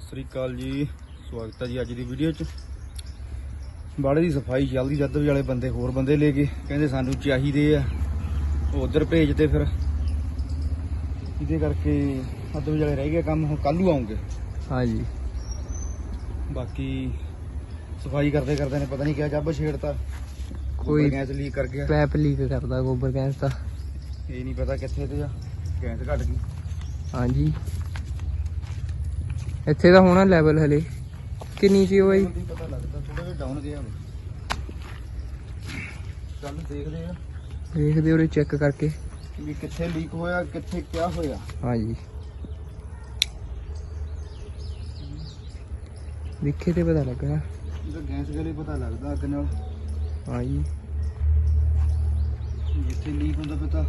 ਸਤਿ ਸ੍ਰੀ ਅਕਾਲ ਜੀ। ਸਵਾਗਤ ਹੈ ਜੀ ਅੱਜ ਦੀ ਵੀਡੀਓ 'ਚ। ਬਾੜੇ ਦੀ ਸਫ਼ਾਈ ਚੱਲਦੀ ਜਦ ਵੀ ਵਾਲੇ ਬੰਦੇ ਹੋਰ ਬੰਦੇ ਲੈ ਕੇ ਕਹਿੰਦੇ ਸਾਨੂੰ ਚਾਹੀਦੇ ਆ। ਉਹ ਉਧਰ ਭੇਜਦੇ ਫਿਰ। ਇਹਦੇ ਕਰਕੇ ਅੱਧ ਵਾਲੇ ਰਹਿ ਗਿਆ ਕੰਮ ਹੁਣ ਕੱਲ ਆਉਂਗੇ। ਹਾਂਜੀ। ਬਾਕੀ ਸਫ਼ਾਈ ਕਰਦੇ ਕਰਦੇ ਨੇ ਪਤਾ ਨਹੀਂ ਕਿਆ ਜੱਬ ਛੇੜਤਾ। ਕੋਈ- ਕੋਈ ਗੈਸ ਲੀਕ ਕਰ ਗਿਆ। ਪੈਪ ਲੀਕ ਕਰਦਾ ਗੋਬਰ ਗੈਸ ਦਾ। ਇਹ ਨਹੀਂ ਪਤਾ ਕਿੱਥੇ ਤੇ ਆ। ਗੈਸ ਘਟ ਗਈ। ਹਾਂਜੀ। ਇੱਥੇ ਦਾ ਹੋਣਾ ਲੈਵਲ ਹਲੇ। ਕਿੰਨੀ ਸੀ ਉਹ ਨਹੀਂ ਪਤਾ ਲੱਗਦਾ ਥੋੜਾ ਜਿਹਾ ਡਾਊਨ ਗਿਆ ਵਾ। ਚੱਲ ਦੇਖਦੇ ਆ। ਦੇਖਦੇ ਉਰੇ ਚੈੱਕ ਕਰਕੇ। ਵੀ ਕਿੱਥੇ ਲੀਕ ਹੋਇਆ ਕਿੱਥੇ ਕਿਆ ਹੋਇਆ। ਹਾਂਜੀ। ਦੇਖੇ ਤੇ ਪਤਾ ਲੱਗਣਾ। ਇਹਦਾ ਗੈਸ ਗਲੇ ਪਤਾ ਲੱਗਦਾ ਅੱਗ ਨਾਲ। ਹਾਂਜੀ। ਜਿੱਥੇ ਲੀਕ ਹੁੰਦਾ ਪਤਾ।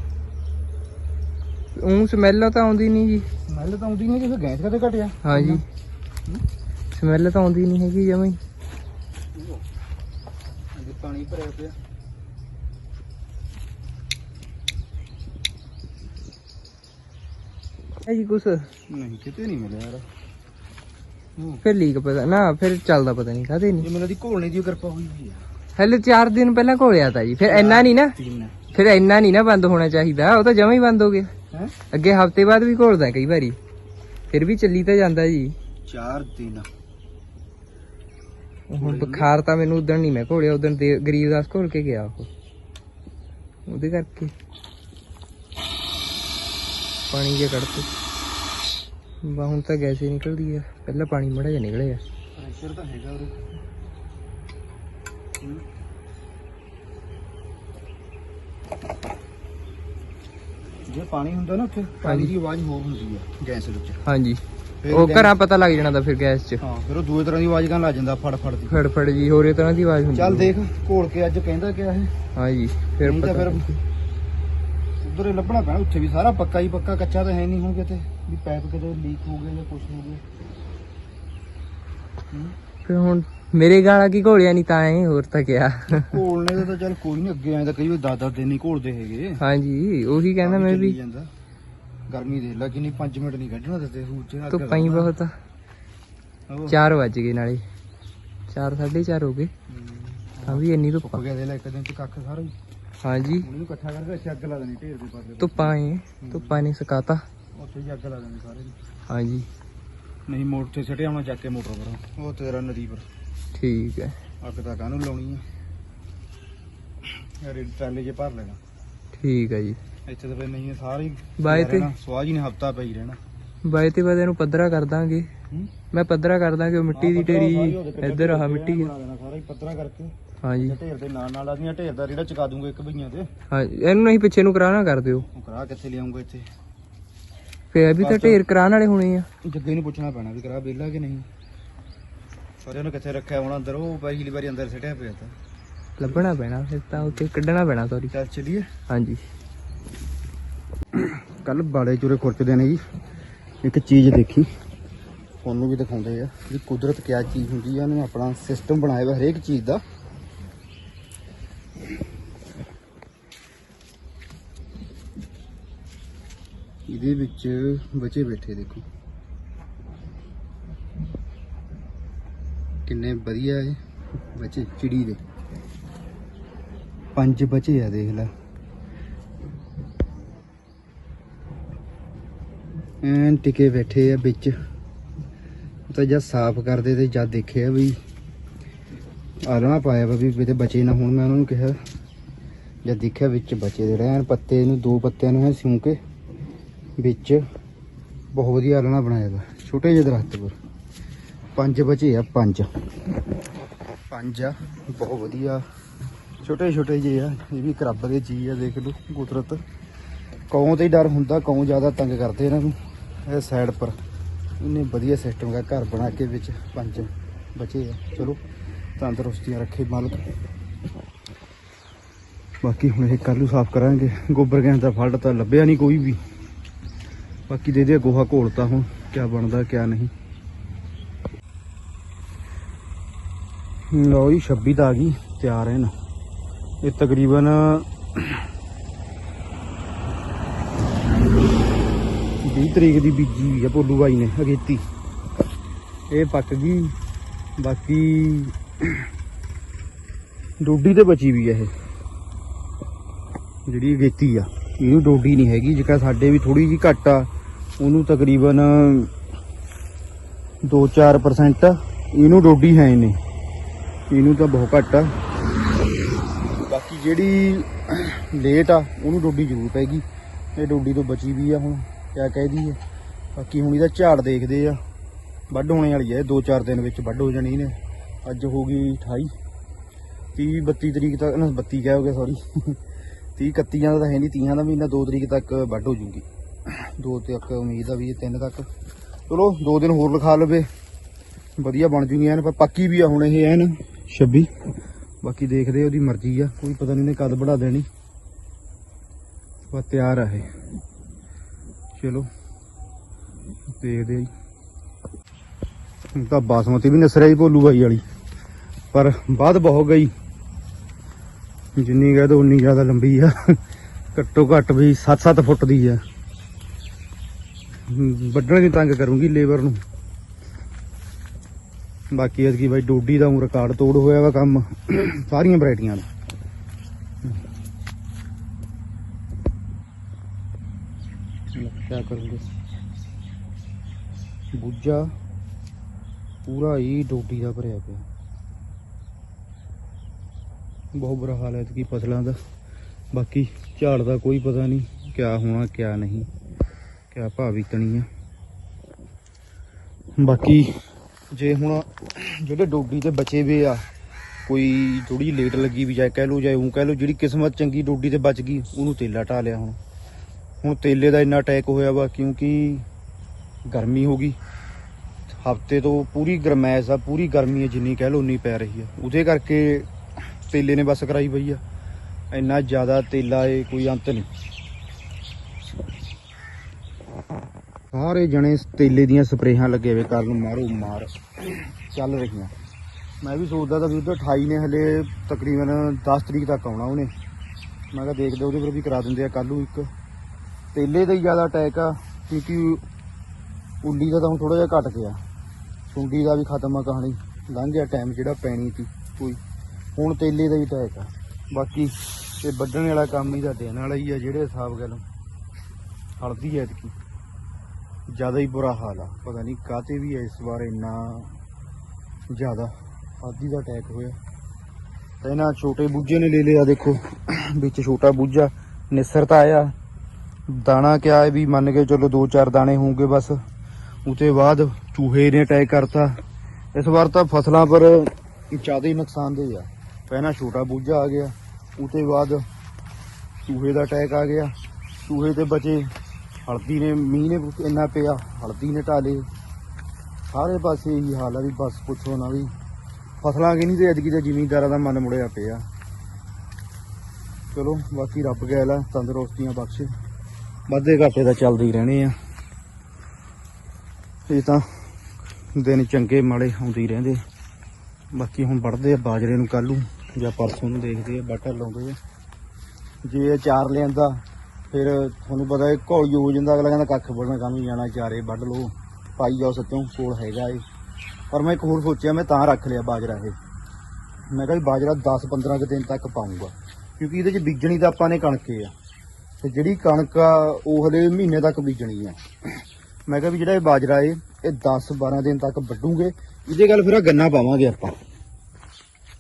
ਉਹ ਸਮੈਲ ਤਾਂ ਆਉਂਦੀ ਨਹੀਂ ਜੀ। ਸਮੈਲ ਤਾਂ ਆਉਂਦੀ ਨਹੀਂ ਕਿ ਫਿਰ ਗੈਸ ਕਦੇ ਘਟਿਆ? ਹਾਂਜੀ। ਸਮੈਲ ਤਾਂ ਆਉਂਦੀ ਨਹੀਂ ਹੈਗੀ ਜਮਾਂ ਹੀ। ਪਾਣੀ ਭਰਿਆ ਪਿਆ। ਹੈ ਜੀ ਕੁਛ? ਨਹੀਂ ਕਿਤੇ ਨਹੀਂ ਮਿਲਿਆ ਯਾਰ। ਹੂੰ। ਫਿਰ ਲੀਕ ਪਤਾ ਨਾ ਫਿਰ ਚੱਲਦਾ ਪਤਾ ਨਹੀਂ ਕਾਹਦੇ ਨਹੀਂ ਇਹ ਦੀ ਘੋਲਣੇ ਦੀ ਕਿਰਪਾ ਹੋਈ ਹੋਈ ਆ। ਹਲੇ 4 ਦਿਨ ਪਹਿਲਾਂ ਘੋਲਿਆ ਤਾਂ ਜੀ। ਫਿਰ ਇੰਨਾ ਨਹੀਂ ਨਾ ਫਿਰ ਇੰਨਾ ਨਹੀਂ ਨਾ ਬੰਦ ਹੋਣਾ ਚਾਹੀਦਾ। ਉਹ ਤਾਂ ਜਮਾਂ ਹੀ ਬੰਦ ਹੋ ਗਿਆ ਹੈ? ਅੱਗੇ ਹਫ਼ਤੇ ਬਾਅਦ ਵੀ ਘੋਲਦਾ ਕਈ ਵਾਰੀ। ਫਿਰ ਵੀ ਚੱਲੀ ਤਾਂ ਜਾਂਦਾ ਜੀ। 4 ਦਿਨ। ਹੁਣ ਬੁਖਾਰ ਤਾਂ ਮੈਨੂੰ ਉਦੋਂ ਨਹੀਂ ਮੈਂ ਘੋਲਿਆ ਉਦੋਂ ਗਰੀਬਦਾਸ ਘੋਲ ਕੇ ਗਿਆ ਉਹ। ਉਹਦੇ ਕਰਕੇ। ਪਾਣੀ ਜੇ ਕੱਢਤੇ। ਬਾ ਹੁਣ ਤਾਂ ਗੈਸ ਹੀ ਨਿਕਲਦੀ ਆ। ਪਹਿਲਾਂ ਪਾਣੀ ਮੜਾ ਜਿਹਾ ਨਿਕਲਿਆ। ਪ੍ਰੈਸ਼ਰ ਤਾਂ ਹੈਗਾ। ਜੇ ਪਾਣੀ ਹੁੰਦਾ ਨਾ ਉੱਥੇ ਪਾਣੀ ਦੀ ਆਵਾਜ਼ ਹੋਰ ਹੁੰਦੀ ਆ ਗੈਸ ਵਿੱਚ। ਹਾਂਜੀ। ਫਿਰ ਉਹ ਗੈਸ- ਘਰਾਂ ਪਤਾ ਲੱਗ ਜਾਣਾ ਤਾਂ ਫਿਰ ਗੈਸ 'ਚ। ਹਾਂ ਫਿਰ ਉਹ ਦੂਏ ਤਰ੍ਹਾਂ ਦੀ ਆਵਾਜ਼ ਕਰਨ ਲੱਗ ਜਾਂਦਾ ਫੜ ਫੜ ਦੀ। ਫੜ ਫੜ ਜੀ ਹੋਰੇ ਤਰ੍ਹਾਂ ਦੀ ਆਵਾਜ਼ ਹੁੰਦੀ ਚੱਲ। ਦੇਖ ਘੋਲ ਕੇ ਅੱਜ ਕਹਿੰਦਾ ਕਿਆ ਹੈ ਹਾਂਜੀ ਫਿਰ ਨਹੀਂ ਤਾਂ ਪਤਾ ਫਿਰ ਉਧਰ ਹੀ ਲੱਭਣਾ ਪੈਣਾ ਉੱਥੇ ਵੀ ਸਾਰਾ ਪੱਕਾ ਹੀ ਪੱਕਾ ਕੱਚਾ ਤਾਂ ਹੈ ਨਹੀਂ ਹੁਣ ਕਿਤੇ ਵੀ ਪਾਈਪ ਕਿਤੇ ਲੀਕ ਹੋ ਗਿਆ ਜਾਂ ਕੁਝ ਹੋ ਗਿਆ। ਹੂੰ। ਫਿਰ ਹੁਣ ਮੇਰੇ ਗਾਲਾਂ ਕੀ ਘੋਲਿਆ ਨਹੀਂ ਤਾਂ ਐ ਹੋਰ ਤਾਂ ਕਿਆ। ਘੋਲਣੇ ਦਾ ਤਾਂ ਚੱਲ ਕੋਈ ਨਹੀਂ ਅੱਗੇ ਤਾਂ ਕਈ ਵਾਰ ਦਾਦਾ ਦਿਨ ਨਹੀਂ ਘੋਲਦੇ ਹੈਗੇ। ਹਾਂਜੀ ਉਹੀ ਕਹਿੰਦਾ ਮੈਂ ਵੀ। ਜਾਂਦਾ। ਗਰਮੀ ਦੇਖ ਲੈ ਕਿੰਨੀ 5 ਮਿੰਟ ਨਹੀਂ ਕੱਢਣਾ ਦਿੱਤੇ ਸੂਰਜ ਨਾਲ ਧੁੱਪਾਂ ਹੀ ਬਹੁਤ। ਆ 4 ਵੱਜ ਗਏ ਨਾਲੇ। 4 4:30 ਹੋ ਗਏ। ਤਾਂ ਵੀ ਇੰਨੀ ਧੁੱਪਾਂ ਗਿਆ ਦੇ ਲੈ ਇੱਕ ਦਿਨ ਚ ਕੱਖ ਸਾਰਾ ਹੀ। ਹਾਂਜੀ। ਉਹਨੂੰ ਇਕੱਠਾ ਕਰਕੇ ਇੱਥੇ ਅੱਗ ਲਾ ਦੇਣੀ ਢੇਰ ਦੇ ਪਾਸੇ। ਧੁੱਪਾਂ ਏ ਧੁੱਪਾਂ ਨੇ ਸੁਕਾਤਾ। ਉੱਥੇ ਹੀ ਅੱਗ ਲਾ ਦੇਣੀ ਸਾਰੇ ਦੀ। ਹਾਂਜੀ। ਨਹੀਂ ਮੋਟਰ ਤੇ ਸਟਿਆ ਆਉਣਾ ਚੱਕ ਕੇ ਮੋਟਰ ਪਰ। ਉਹ ਤੇਰਾ ਨਦੀ ਪਰ। ਠੀਕ ਹੈ। ਅੱਗ ਤਾਂ ਕਾਹਨੂੰ ਲਾਉਣੀ ਆ? ਯਾਰ ਟਰਾਲੇ 'ਚ ਭਰ ਲੈਣਾ। ਠੀਕ ਹੈ ਜੀ। ਇੱਥੇ ਤਾਂ ਫਿਰ ਨਹੀਂ ਸਾਰੀ ਬਾਏ ਤੇ ਸਵਾਜ ਹੀ ਨੇ ਹਫਤਾ ਪਈ ਰਹਿਣਾ। ਬਾਏ ਤੇ ਬਾਅਦ ਇਹਨੂੰ ਪੱਧਰਾ ਕਰ ਦਾਂਗੇ। ਹੂੰ? ਮੈਂ ਪੱਧਰਾ ਕਰ ਦਾਂਗੇ ਉਹ ਮਿੱਟੀ ਦੀ ਢੇਰੀ ਇੱਧਰ ਆਹ ਮਿੱਟੀ ਆ। ਬਣਾ ਦੇਣਾ ਸਾਰਾ ਹੀ ਪੱਤਰਾ ਕਰਕੇ। ਹਾਂਜੀ ਤੇ ਢੇਰ ਦੇ ਨਾਲ ਨਾਲ ਆਦੀਆਂ ਢੇਰ ਦਾ ਰੇੜਾ ਚਕਾ ਦੂੰਗਾ ਇੱਕ ਭਈਆਂ ਤੇ। ਹਾਂ ਇਹਨੂੰ ਨਹੀਂ ਪਿੱਛੇ ਨੂੰ ਕਰਾਣਾ ਕਰ ਦਿਓ। ਉਹ ਕਰਾ ਕਿੱਥੇ ਲਿਆਉਂਗਾ ਇੱਥੇ? ਫੇਰ ਵੀ ਤਾਂ ਢੇਰ ਕਰਾਉਣ ਵਾਲੇ ਹੋਣੇ ਆ। ਜੱਗੇ ਨੂੰ ਪੁੱਛਣਾ ਪੈਣਾ ਵੀ ਕਰਾ ਵਿਹਲਾ ਕਿ ਨਹੀਂ। ਪਰ ਉਹਨੂੰ ਕਿੱਥੇ ਰੱਖਿਆ ਹੋਣਾ ਅੰਦਰ ਉਹ ਪਹਿਲੀ ਵਾਰੀ ਅੰਦਰ ਸਿੱਟਿਆ ਪਿਆ ਤਾਂ। ਲੱਭਣਾ ਪੈਣਾ ਫਿਰ ਤਾਂ ਉੱਥੇ ਕੱਢਣਾ ਪੈਣਾ ਸੌਰੀ ਚੱਲ ਚਲੀਏ। ਹਾਂਜੀ। ਕੱਲ ਬਾੜੇ ਚੂਰੇ ਖੁਰਚਦੇ ਨੇ ਜੀ। ਇੱਕ ਚੀਜ਼ ਦੇਖੀ ਤੁਹਾਨੂੰ ਵੀ ਦਿਖਾਉਂਦੇ ਆ ਵੀ ਕੁਦਰਤ ਕਿਆ ਚੀਜ਼ ਹੁੰਦੀ ਆ ਉਹਨੇ ਆਪਣਾ ਸਿਸਟਮ ਬਣਾਇਆ ਹੋਇਆ ਹਰੇਕ ਚੀਜ਼ ਦਾ। ਇਹਦੇ ਵਿੱਚ ਬਚੇ ਬੈਠੇ ਦੇਖੋ। ਕਿੰਨੇ ਵਧੀਆ ਇਹ ਬਚੇ, ਚਿੜੀ ਦੇ। ਪੰਜ ਬਚੇ ਆ ਦੇਖ ਲੈ। ਐਨ ਟਿਕੇ ਬੈਠੇ ਆ ਵਿੱਚ। ਤਾਂ ਜਦ ਸਾਫ਼ ਕਰਦੇ ਤੇ ਜਦ ਦੇਖਿਆ ਵੀ ਆਲਣਾ ਪਾਇਆ ਵਾ ਵੀ ਕਿਤੇ ਬਚੇ ਨਾ ਹੁਣ, ਮੈਂ ਉਹਨਾਂ ਨੂੰ ਕਿਹਾ। ਜਦ ਦੇਖਿਆ ਵਿੱਚ ਬਚੇ ਦੇ ਰਹਿਣ ਪੱਤੇ ਨੂੰ, ਦੋ ਪੱਤਿਆਂ ਨੂੰ ਐ ਸਿਉਂ ਕੇ ਵਿੱਚ ਬਹੁਤ ਵਧੀਆ ਆਲਣਾ ਬਣਾਇਆ ਵਾ। ਛੋਟੇ ਜਿਹੇ ਦਰਖਤ ਪਰ ਪੰਜ ਬਚੇ ਆ, ਪੰਜ। ਪੰਜ ਆ, ਬਹੁਤ ਵਧੀਆ। ਛੋਟੇ ਛੋਟੇ ਜਿਹੇ ਆ, ਇਹ ਵੀ ਇੱਕ ਰੱਬ ਦੇ ਜੀ ਆ, ਦੇਖ ਲਓ, ਕੁਦਰਤ। ਕੌਂ ਤੇ ਹੀ ਡਰ ਹੁੰਦਾ, ਕੌਂ ਜ਼ਿਆਦਾ ਤੰਗ ਕਰਦੇ ਇਹਨਾਂ ਨੂੰ, ਇਹ ਸਾਈਡ ਪਰ। ਇਹਨੇ ਵਧੀਆ ਸਿਸਟਮ ਦਾ ਘਰ ਬਣਾ ਕੇ ਵਿੱਚ ਪੰਜ ਬਚੇ ਆ। ਚਲੋ, ਤੰਦਰੁਸਤੀਆਂ ਰੱਖੇ ਮਾਲਕ। ਬਾਕੀ ਹੁਣ ਇਹ ਕੱਲ੍ਹ ਨੂੰ ਸਾਫ਼ ਕਰਾਂਗੇ। ਗੋਬਰ ਗੈਸ ਦਾ ਫਲਟ ਤਾਂ ਲੱਭਿਆ ਨਹੀਂ ਕੋਈ ਵੀ। ਬਾਕੀ ਦੇ ਦੇ ਗੋਹਾ ਘੋਲਤਾ ਹੁਣ, ਕਿਆ ਬਣਦਾ, ਕਿਆ ਨਹੀਂ। ਲਓ ਜੀ 26 ਤਾਂ ਆ ਗਈ, ਤਿਆਰ ਹੈ ਨਾ। ਇਹ ਤਕਰੀਬਨ 20 ਤਰੀਕ ਦੀ ਬੀਜੀ ਹੋਈ ਆ ਭੋਲੂ ਬਾਈ ਨੇ, ਅਗੇਤੀ। ਇਹ ਪੱਕ ਗਈ, ਬਾਕੀ ਡੋਡੀ ਤੇ ਬਚੀ ਵੀ ਆ ਇਹ। ਜਿਹੜੀ ਅਗੇਤੀ ਆ, ਇਹਨੂੰ ਡੋਡੀ ਨਹੀਂ ਹੈਗੀ ਜਿਕਾ ਸਾਡੇ ਵੀ ਥੋੜੀ ਜੀ ਘੱਟ ਆ। ਉਹਨੂੰ ਤਕਰੀਬਨ 2-4% ਇਹਨੂੰ ਡੋਡੀ ਹੈ ਨਹੀਂ। ਇਹਨੂੰ ਤਾਂ ਬਹੁਤ ਘੱਟ ਆ। ਬਾਕੀ ਜਿਹੜੀ ਲੇਟ ਆ, ਉਹਨੂੰ ਡੋਡੀ ਜ਼ਰੂਰ ਪੈਗੀ। ਇਹ ਡੋਡੀ ਤੋਂ ਬਚੀ ਵੀ ਆ ਹੁਣ, ਕਿਆ ਕਹਿ ਦਈਏ। ਬਾਕੀ ਹੁਣ ਇਹਦਾ ਝਾੜ ਦੇਖਦੇ ਆ। ਵੱਢ ਹੋਣੇ ਵਾਲੀ ਹੈ ਇਹ 2-4 ਦਿਨ ਵਿੱਚ ਵੱਢ ਹੋ ਜਾਣੀ ਇਹਨੇ ਅੱਜ ਹੋ ਗਈ 28 30 32 ਤਰੀਕ ਤੱਕ, ਨਾ 32 ਕਹਿ ਹੋ ਗਿਆ ਸੌਰੀ 30 31 ਦਾ ਤਾਂ ਹੈ ਨਹੀਂ 30 ਦਾ ਮਹੀਨਾ 2 ਤਰੀਕ ਤੱਕ ਵੱਢ ਹੋ ਜੂਗੀ। ਦੋ ਤੱਕ ਉਮੀਦ ਆ ਵੀ ਇਹ 3 ਤੱਕ। ਚਲੋ, ਦੋ ਦਿਨ ਹੋਰ ਲਿਖਾ ਲਵੇ। ਵਧੀਆ ਬਣ ਜੂਗੀਆਂ ਐਨ, ਪਰ ਪੱਕੀ ਵੀ ਆ ਹੁਣ ਇਹ ਐਨ 26 ਬਾਕੀ ਦੇਖਦੇ ਉਹਦੀ ਮਰਜ਼ੀ ਆ, ਕੋਈ ਪਤਾ ਨਹੀਂ ਨੇ ਕਦ ਬੜਾ ਦੇਣੀ। ਬਸ ਤਿਆਰ ਆ ਇਹ। ਚਲੋ, ਦੇਖਦੇ ਆ ਜੀ। ਤਾਂ ਬਾਸਮਤੀ ਵੀ ਨਸਰਿਆ ਹੀ ਭੋਲੂ ਬਾਈ ਵਾਲੀ, ਪਰ ਬਾਅਦ ਬਹੁਤ ਗਈ। ਜਿੰਨੀ ਗਏ ਤਾਂ ਉਨੀ ਜ਼ਿਆਦਾ ਲੰਬੀ ਆ। ਘੱਟੋ ਘੱਟ ਵੀ 7-7 ਫੁੱਟ ਦੀ ਆ। ਵੱਢਣ ਦੀ ਤੰਗ ਕਰੂੰਗੀ ਲੇਬਰ ਨੂੰ। ਬਾਕੀ ਐਤਕੀ ਬਾਈ ਡੋਡੀ ਦਾ ਊਂ ਰਿਕਾਰਡ ਤੋੜ ਹੋਇਆ ਵਾ ਕੰਮ। ਸਾਰੀਆਂ ਵੈਰਾਈਟੀਆਂ ਦਾ ਕੀ ਕਰੂੰਗੇ? ਬੁੱਝਾ, ਪੂਰਾ ਹੀ ਡੋਡੀ ਦਾ ਭਰਿਆ ਪਿਆ। ਬਹੁਤ ਬੁਰਾ ਹਾਲ ਹੈ ਕਿ ਫਸਲਾਂ ਦਾ। ਬਾਕੀ ਝਾੜ ਦਾ ਕੋਈ ਪਤਾ ਨਹੀਂ ਕਿਆ ਹੋਣਾ, ਕਿਆ ਨਹੀਂ। ਕਿਆ ਭਾਅ ਵਿਕਣੀ ਆ। ਬਾਕੀ ਜੇ ਹੁਣ ਜਿਹੜੇ ਡੋਡੀ ਤੇ ਬਚੇ ਵੇ ਆ, ਕੋਈ ਥੋੜੀ ਲੇਟ ਲੱਗੀ ਵੀ ਜਾਏ ਕਹਿ ਲੋ ਜਾਏ ਉਹ ਕਹਿ ਲੋ ਜਿਹੜੀ ਕਿਸਮਤ ਚੰਗੀ ਡੋਡੀ ਤੇ ਬਚ ਗਈ, ਉਹਨੂੰ ਤੇਲਾ ਢਾ ਲਿਆ ਹੁਣ। ਹੁਣ ਤੇਲੇ ਦਾ ਇੰਨਾ ਅਟੈਕ ਹੋਇਆ ਵਾ, ਕਿਉਂਕਿ ਗਰਮੀ ਹੋ ਗਈ। ਹਫ਼ਤੇ ਤੋਂ ਪੂਰੀ ਗਰਮੈਸ਼ ਆ, ਪੂਰੀ ਗਰਮੀ ਹੈ ਜਿੰਨੀ ਕਹਿ ਲੋ ਉਨੀ ਪੈ ਰਹੀ ਆ। ਉਹਦੇ ਕਰਕੇ ਤੇਲੇ ਨੇ ਬਸ ਕਰਾਈ ਪਈ ਆ। ਇੰਨਾ ਜ਼ਿਆਦਾ ਤੇਲਾ ਏ ਕੋਈ ਅੰਤ ਨਹੀਂ। ਸਾਰੇ ਜਣੇ ਤੇਲੇ ਦੀਆਂ ਸਪਰੇਹਾਂ ਲੱਗੇ ਹੋਏ ਕਰਨ ਮਾਰੋ ਮਾਰ। ਚੱਲ ਰਹੀਆਂ। ਮੈਂ ਵੀ ਸੋਚਦਾ ਤਾਂ ਵੀ ਉਧਰ 28 ਨੇ ਹਲੇ ਤਕਰੀਬਨ 10 ਤਰੀਕ ਤੱਕ ਆਉਣਾ ਉਹਨੇ। ਮੈਂ ਕਿਹਾ ਦੇਖਦੇ ਉਹਦੇ ਪਰ ਵੀ ਕਰਾ ਦਿੰਦੇ ਆ ਕੱਲ ਨੂੰ ਇੱਕ। ਤੇਲੇ ਦਾ ਹੀ ਜ਼ਿਆਦਾ ਅਟੈਕ ਆ, ਕਿਉਂਕਿ ਉੱਲੀ ਦਾ ਤਾਂ ਹੁਣ ਥੋੜਾ ਜਿਹਾ ਘਟ ਗਿਆ। ਸੁੰਡੀ ਦਾ ਵੀ ਖਤਮ ਆ ਕਹਾਣੀ। ਲੰਘ ਗਿਆ ਟਾਈਮ ਜਿਹੜਾ ਪੈਣੀ ਸੀ ਕੋਈ। ਹੁਣ ਤੇਲੇ ਦਾ ਹੀ ਅਟੈਕ ਆ। ਬਾਕੀ ਇਹ ਵੱਢਣ ਵਾਲਾ ਕੰਮ ਹੀ ਤਾਂ ਦੇਣ ਵਾਲਾ ਹੀ ਆ, ਜਿਹੜੇ ਹਿਸਾਬ ਗੱਲ ਹਲਦੀ ਐਤਕੀ। ਜ਼ਿਆਦਾ ਹੀ ਬੁਰਾ ਹਾਲ ਆ। ਪਤਾ ਨਹੀਂ ਕਾਤੇ ਵੀ ਹੈ ਇਸ ਵਾਰ ਇੰਨਾ ਜ਼ਿਆਦਾ। ਆਦੀ ਦਾ ਅਟੈਕ ਹੋਇਆ। ਤਾਂ ਇਹਨਾਂ ਛੋਟੇ ਬੂਝੇ ਨੇ ਲੈ ਲਿਆ ਦੇਖੋ। ਵਿੱਚ ਛੋਟਾ ਬੂਝਾ, ਨਿਸਰ ਤਾਂ ਆਇਆ। ਦਾਣਾ ਕਿਆ ਹੈ ਵੀ ਮੰਨ ਕੇ ਚਲੋ ਦੋ ਚਾਰ ਦਾਣੇ ਹੋਣਗੇ ਬਸ। ਉਤੇ ਬਾਅਦ ਚੂਹੇ ਨੇ ਅਟੈਕ ਕਰਤਾ। ਇਸ ਵਾਰ ਤਾਂ ਫਸਲਾਂ ਪਰ ਜ਼ਿਆਦਾ ਹੀ ਨੁਕਸਾਨਦੇਹ ਆ। ਪਹਿਲਾਂ ਛੋਟਾ ਬੂਝਾ ਆ ਗਿਆ। ਉਤੇ ਬਾਅਦ ਚੂਹੇ ਦਾ ਅਟੈਕ ਆ ਗਿਆ। ਚੂਹੇ ਤੇ ਬਚੇ। ਹਲਦੀ ਨੇ ਮੀਂਹ ਨੇ ਇੰਨਾ ਪਿਆ, ਹਲਦੀ ਨੇ ਢਾਲੇ ਸਾਰੇ ਪਾਸੇ ਇਹੀ ਹਾਲ ਆ ਵੀ ਬਸ ਪੁੱਛੋ ਨਾ ਵੀ ਫਸਲਾਂ ਕਿ ਨਹੀਂ ਤੇ ਅਜਕੀ ਤੇ ਜ਼ਿਮੀਂਦਾਰਾਂ ਦਾ ਮਨ ਮੁੜਿਆ ਪਿਆ। ਚਲੋ, ਬਾਕੀ ਰੱਬ ਗੈਲ ਆ ਤੰਦਰੁਸਤੀਆਂ ਬਖਸ਼ੇ। ਵਾਧੇ ਘਾਟੇ ਤਾਂ ਚੱਲਦੇ ਹੀ ਰਹਿਣੇ ਆ। ਇਹ ਤਾਂ ਦਿਨ ਚੰਗੇ ਮਾੜੇ ਆਉਂਦੇ ਹੀ ਰਹਿੰਦੇ। ਬਾਕੀ ਹੁਣ ਵੜਦੇ ਆ ਬਾਜਰੇ ਨੂੰ ਕੱਲੂ ਜਾਂ ਪਰਸੋਂ ਨੂੰ ਦੇਖਦੇ ਆ ਬਟਰ ਲਾਉਂਦੇ ਆ। ਜੇ ਅਚਾਰ ਲਿਆਂਦਾ ਫਿਰ ਤੁਹਾਨੂੰ ਪਤਾ ਹੈ ਘੋਲੀ ਹੋ ਜਾਂਦਾ, ਅਗਲਾ ਕਹਿੰਦਾ ਕੱਖ ਵੱਢਣਾ ਕਾਹਨੂੰ ਜਾਣਾ, ਚਾਰੇ ਵੱਢ ਲਓ। ਪਾਈ ਜਾਓ ਸੱਚੋਂ ਕੋਲ ਹੈਗਾ ਏ ਪਰ ਮੈਂ ਇੱਕ ਹੋਰ ਸੋਚਿਆ, ਮੈਂ ਤਾਂ ਰੱਖ ਲਿਆ ਬਾਜਰਾ ਇਹ। ਮੈਂ ਕਿਹਾ ਵੀ ਬਾਜਰਾ 10-15 ਕੁ ਦਿਨ ਤੱਕ ਪਾਉਂਗਾ ਕਿਉਂਕਿ ਇਹਦੇ 'ਚ ਬੀਜਣੀ ਤਾਂ ਆਪਾਂ ਨੇ ਕਣਕੇ ਆ। ਤੇ ਜਿਹੜੀ ਕਣਕ ਆ, ਉਹ ਹਲੇ ਮਹੀਨੇ ਤੱਕ ਬੀਜਣੀ ਆ। ਮੈਂ ਕਿਹਾ ਵੀ ਜਿਹੜਾ ਇਹ ਬਾਜਰਾ ਏ, ਇਹ 10-12 ਦਿਨ ਤੱਕ ਵੱਢੂਗੇ। ਇਹਦੇ ਗੱਲ ਫਿਰ ਆ ਗੰਨਾ ਪਾਵਾਂਗੇ ਆਪਾਂ।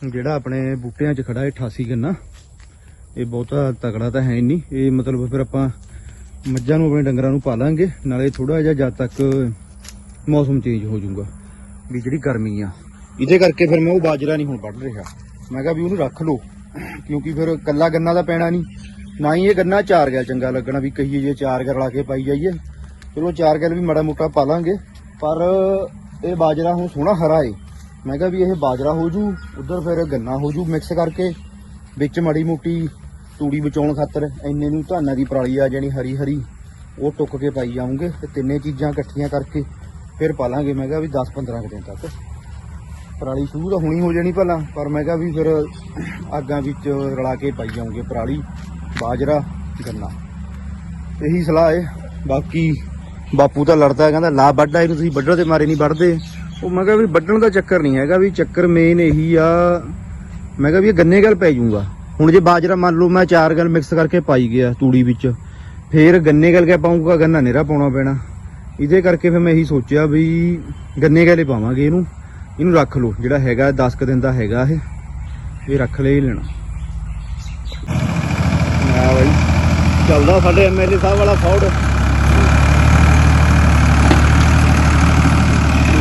ਜਿਹੜਾ ਆਪਣੇ ਬੂਟਿਆਂ 'ਚ ਖੜਾ ਹੈ 88 ਗੰਨਾ। ਇਹ ਬਹੁਤਾ ਤਕੜਾ ਤਾਂ ਹੈ ਨਹੀਂ। ਇਹ ਮਤਲਬ ਫਿਰ ਆਪਾਂ ਮੱਝਾਂ ਨੂੰ ਆਪਣੇ ਡੰਗਰਾਂ ਨੂੰ ਪਾ ਲਾਂਗੇ ਨਾਲੇ ਥੋੜਾ ਜਿਹਾ ਜਦ ਤੱਕ ਮੌਸਮ ਚੇਂਜ ਹੋ ਜਾਊਗਾ ਵੀ ਜਿਹੜੀ ਗਰਮੀ ਆ। ਇਹਦੇ ਕਰਕੇ ਫਿਰ ਮੈਂ ਉਹ ਬਾਜਰਾ ਨਹੀਂ ਹੁਣ ਵੱਢ ਰਿਹਾ। ਮੈਂ ਕਿਹਾ ਵੀ ਉਹਨੂੰ ਰੱਖ ਲਓ, ਕਿਉਂਕਿ ਫਿਰ ਕੱਲਾ ਗੰਨਾ ਦਾ ਪੈਣਾ ਨਹੀਂ। ਨਾ ਹੀ ਇਹ ਗੰਨਾ ਚਾਰ ਗਿਆ ਚੰਗਾ ਲੱਗਣਾ ਵੀ ਕਹੀਏ ਜੇ ਚਾਰ ਗਿਆ ਰਲਾ ਕੇ ਪਾਈ ਜਾਈਏ। ਚਲੋ ਚਾਰ ਗੱਲ ਵੀ ਮਾੜਾ ਮੋਟਾ ਪਾ ਲਾਂਗੇ ਪਰ ਇਹ ਬਾਜਰਾ ਹੁਣ ਸੋਹਣਾ ਹਰਾ ਏ। ਮੈਂ ਕਿਹਾ ਵੀ ਇਹ ਬਾਜਰਾ ਹੋ ਜੂ, ਉਧਰ ਫਿਰ ਗੰਨਾ ਹੋ ਜੂ ਮਿਕਸ ਕਰਕੇ। ਵਿੱਚ ਮਾੜੀ ਮੋਟੀ ਤੂੜੀ ਬਚਾਉਣ ਖਾਤਰ ਇੰਨੇ ਨੂੰ ਧਾਨਾਂ ਦੀ ਪਰਾਲੀ ਆ ਜਾਣੀ ਹਰੀ ਹਰੀ, ਉਹ ਟੁੱਕ ਕੇ ਪਾਈ ਜਾਉਂਗੇ ਤੇ ਤਿੰਨੇ ਚੀਜ਼ਾਂ ਇਕੱਠੀਆਂ ਕਰਕੇ ਫਿਰ ਪਾ ਲਾਂਗੇ ਮੈਂ ਕਿਹਾ ਵੀ 10-15 ਦਿਨ ਤੱਕ। ਪਰਾਲੀ ਸ਼ੁਰੂ ਤਾਂ ਹੁਣੀ ਹੋ ਜਾਣੀ ਪਹਿਲਾਂ ਪਰ ਮੈਂ ਕਿਹਾ ਵੀ ਫਿਰ ਆਗਾਂ ਵਿੱਚ ਰਲਾ ਕੇ ਪਾਈ ਜਾਉਂਗੇ ਪਰਾਲੀ, ਬਾਜਰਾ, ਗੰਨਾ। ਇਹੀ ਸਲਾਹ ਹੈ। ਬਾਕੀ ਬਾਪੂ ਤਾਂ ਲੜਦਾ ਕਹਿੰਦਾ ਲਾ ਵੱਢਾ ਇਹਨੂੰ, ਤੁਸੀਂ ਵੱਢਣ ਦੇ ਮਾਰੇ ਨਹੀਂ ਵੱਢਦੇ। ਉਹ ਮੈਂ ਕਿਹਾ ਵੀ ਵੱਢਣ ਦਾ ਚੱਕਰ ਨਹੀਂ ਹੈਗਾ, ਵੀ ਚੱਕਰ ਮੇਨ ਇਹੀ ਆ ਮੈਂ ਕਿਹਾ ਵੀ ਇਹ ਗੰਨੇ ਗੱਲ ਪੈ ਜਾਊਗਾ ਹੁਣ ਜੇ ਬਾਜਰਾ ਮੰਨ ਲਓ ਮੈਂ ਚਾਰ ਗੱਲ ਮਿਕਸ ਕਰਕੇ ਪਾਈ ਗਿਆ ਤੂੜੀ ਵਿੱਚ, ਫੇਰ ਗੰਨੇ ਗੱਲ ਕੇ ਪਾਉਂਗਾ ਗੰਨਾ ਨੇਰਾ ਪਾਉਣਾ ਪੈਣਾ। ਇਹਦੇ ਕਰਕੇ ਫਿਰ ਮੈਂ ਇਹੀ ਸੋਚਿਆ ਵੀ ਗੰਨੇ ਗਾਲੇ ਪਾਵਾਂਗੇ ਇਹਨੂੰ। ਇਹਨੂੰ ਰੱਖ ਲਓ, ਜਿਹੜਾ ਹੈਗਾ 10 ਕ ਦਿਨ ਦਾ ਹੈਗਾ ਇਹ। ਇਹ ਰੱਖ ਲੈ ਹੀ ਲੈਣਾ। ਆ ਬਾਈ, ਚੱਲਦਾ ਸਾਡੇ ਐਮਐਲਏ ਸਾਹਿਬ ਵਾਲਾ ਫੌੜ।